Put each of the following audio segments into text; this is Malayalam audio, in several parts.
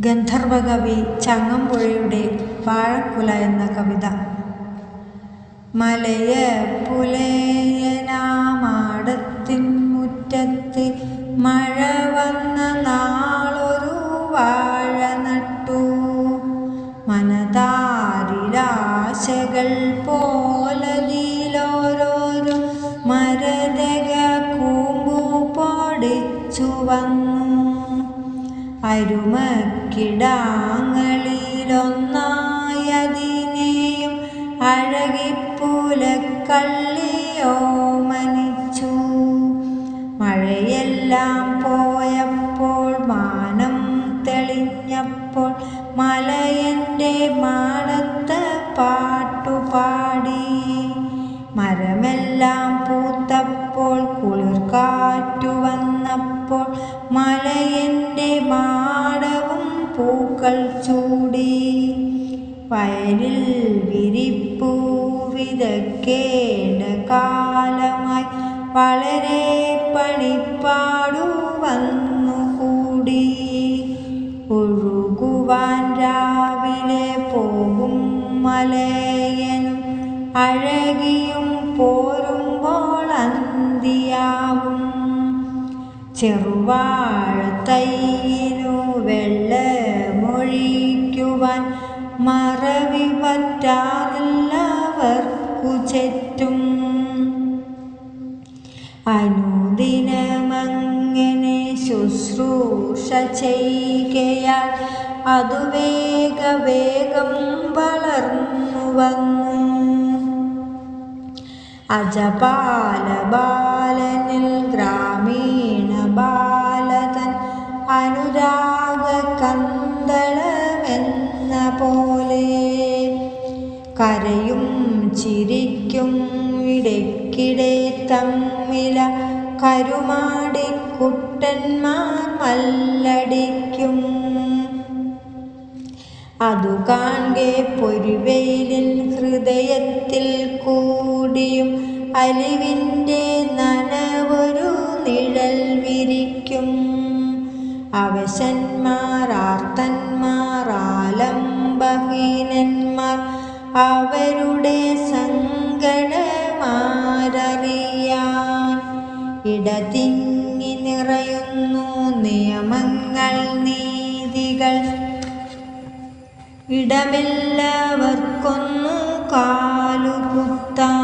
ഗന്ധർവകവി ചങ്ങമ്പുഴയുടെ വാഴക്കുല എന്ന കവിത. മലയ പുലയനാമാടത്തിൻ മുറ്റത്ത് മഴ വന്ന നാളൊരു വാഴ നട്ടു. മനതാരിലാശകൾ പോലതിലോരോരോ മരതക കൂമ്പു പൊടിച്ചു വന്നു. അരുമക്കിടാങ്ങളിലൊന്നായതിനെയും അഴകിപ്പുലക്കള്ളിയോ മനിച്ചു മഴയെല്ലാം പോയപ്പോൾ മാനം തെളിഞ്ഞപ്പോൾ മലയന്റെ മാടത്ത് പാട്ടുപാടി. മരമെല്ലാം പൂത്തപ്പോൾ വന്നപ്പോൾ മലയന്റെ മാടവും പൂക്കൾ ചൂടി വയലിൽ വിരിപ്പൂ വിതക്കേണ്ട കാലമായി വളരെ പണിപ്പാടു വന്നുകൂടി ഒഴുകുവാൻ രാവിലെ പോകും മലയനും അഴകിയും പോരുമ്പോൾ അന്തിയാവും ചെറുവാഴത്തൈനു വെള്ളമൊഴിക്കുവാൻ മറവി പറ്റാറില്ലവർക്കു ചെറ്റും. അനുദിനമങ്ങനെ ശുശ്രൂഷ ചെയ്യുകയാൽ അതു വേഗം വളർന്നു വന്നു അജപാല ബാലനിൽ ഗ്രാമീണ ബാലതൻ അനുരാഗ കന്തളമെന്ന പോലെ. കരയും ചിരിക്കും ഇടയ്ക്കിടെ തമ്മില കരുമാടിക്കുട്ടന്മാർ മല്ലടിക്കും. അതു കാണെ പൊരുവെയിലിൻ അലിവിന്റെ നനവൊരു നിഴൽ വിരിക്കും. അവശന്മാർ ആർത്തന്മാർ ആലംബഹീനന്മാർ അവരുടെ സങ്കടമാരറിയാൻ ഇടതിങ്ങി നിറയുന്നു നിയമങ്ങൾ നീതികൾ. ഇടമില്ലവർക്കൊന്നു കാലുകുത്താൻ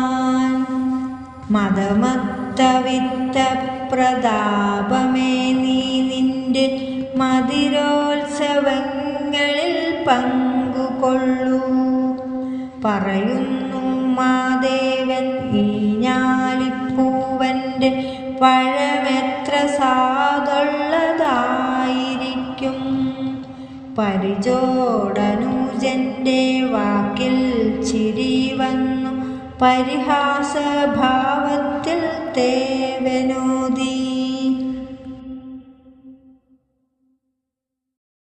മതമത്തവിത്ത പ്രതാപമേ നീ നിന്റെ മതിരോത്സവങ്ങളിൽ പങ്കുകൊള്ളൂ. പറയുന്നു മാദേവൻ ഈഞ്ഞാലിപ്പൂവന്റെ പഴമെത്ര സാതുള്ളതായിരിക്കും പരിചോടനുജന്റെ വാക്കിൽ ചിരി परिहासभावतिल् ते विनोदी